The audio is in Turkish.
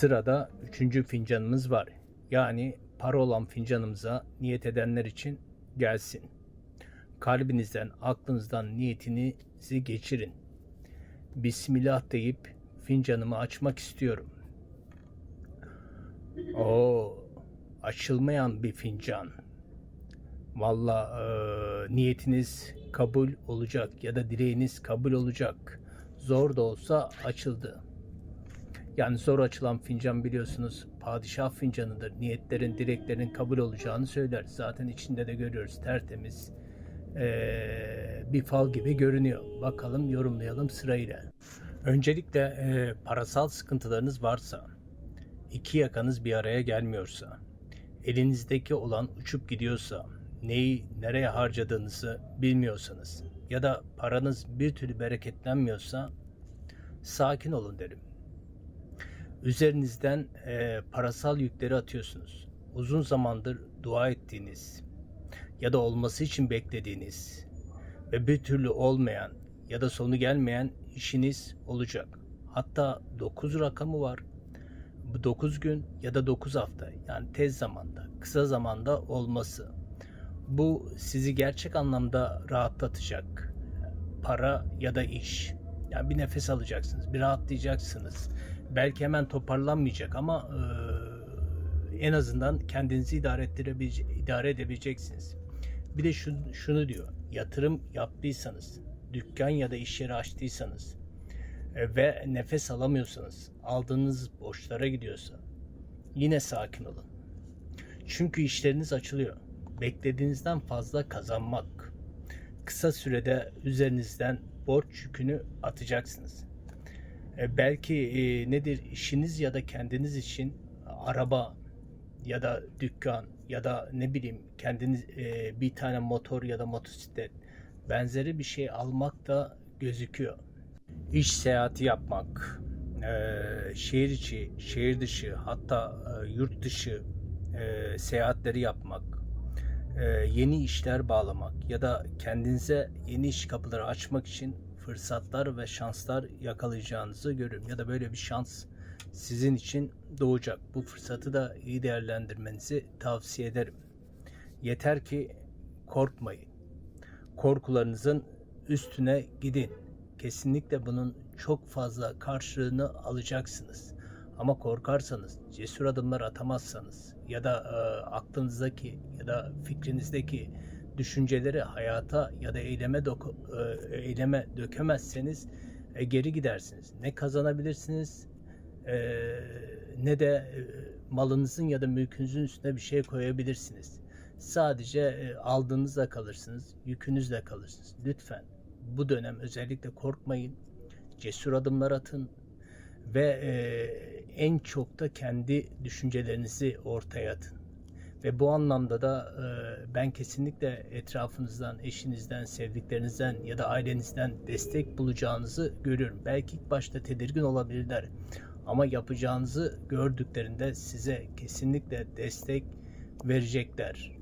Sırada üçüncü fincanımız var. Yani para olan fincanımıza niyet edenler için gelsin. Kalbinizden, aklınızdan niyetinizi geçirin. Bismillah deyip fincanımı açmak istiyorum. O açılmayan bir fincan. Valla eee, niyetiniz kabul olacak ya da dileğiniz kabul olacak. Zor da olsa açıldı. Yani zor açılan fincan biliyorsunuz padişah fincanıdır. Niyetlerin, dileklerin kabul olacağını söyler. Zaten içinde de görüyoruz tertemiz eee, bir fal gibi görünüyor. Bakalım yorumlayalım sırayla. Öncelikle eee, parasal sıkıntılarınız varsa, iki yakanız bir araya gelmiyorsa, elinizdeki olan uçup gidiyorsa, neyi nereye harcadığınızı bilmiyorsanız ya da paranız bir türlü bereketlenmiyorsa sakin olun derim. Üzerinizden eee, parasal yükleri atıyorsunuz. Uzun zamandır dua ettiğiniz ya da olması için beklediğiniz ve bir türlü olmayan ya da sonu gelmeyen işiniz olacak. Hatta 9 rakamı var. Bu 9 gün ya da 9 hafta yani tez zamanda, kısa zamanda olması. Bu sizi gerçek anlamda rahatlatacak. Para ya da iş. Yani bir nefes alacaksınız, bir rahatlayacaksınız. Belki hemen toparlanmayacak ama eee, en azından kendinizi idare, idare edebileceksiniz. Bir de şunu, şunu diyor. Yatırım yaptıysanız, dükkan ya da iş yeri açtıysanız e, ve nefes alamıyorsanız, aldığınız borçlara gidiyorsa yine sakin olun. Çünkü işleriniz açılıyor. Beklediğinizden fazla kazanmak. Kısa sürede üzerinizden borç yükünü atacaksınız. E, belki e, nedir işiniz ya da kendiniz için araba ya da dükkan ya da ne bileyim kendiniz e, bir tane motor ya da motosiklet benzeri bir şey almak da gözüküyor. İş seyahati yapmak, e, şehir içi, şehir dışı hatta e, yurt dışı e, seyahatleri yapmak, e, yeni işler bağlamak ya da kendinize yeni iş kapıları açmak için fırsatlar ve şanslar yakalayacağınızı görüyorum. Ya da böyle bir şans sizin için doğacak. Bu fırsatı da iyi değerlendirmenizi tavsiye ederim. Yeter ki korkmayın. Korkularınızın üstüne gidin. Kesinlikle bunun çok fazla karşılığını alacaksınız. Ama korkarsanız, cesur adımlar atamazsanız ya da e, aklınızdaki ya da fikrinizdeki düşünceleri hayata ya da eyleme doku- e, eyleme dökemezseniz e, geri gidersiniz. Ne kazanabilirsiniz e, ne de e, malınızın ya da mülkünüzün üstüne bir şey koyabilirsiniz. Sadece e, aldığınızla kalırsınız, yükünüzle kalırsınız. Lütfen bu dönem özellikle korkmayın, cesur adımlar atın ve e, en çok da kendi düşüncelerinizi ortaya atın. Ve bu anlamda da e, ben kesinlikle etrafınızdan, eşinizden, sevdiklerinizden ya da ailenizden destek bulacağınızı görüyorum. Belki ilk başta tedirgin olabilirler ama yapacağınızı gördüklerinde size kesinlikle destek verecekler.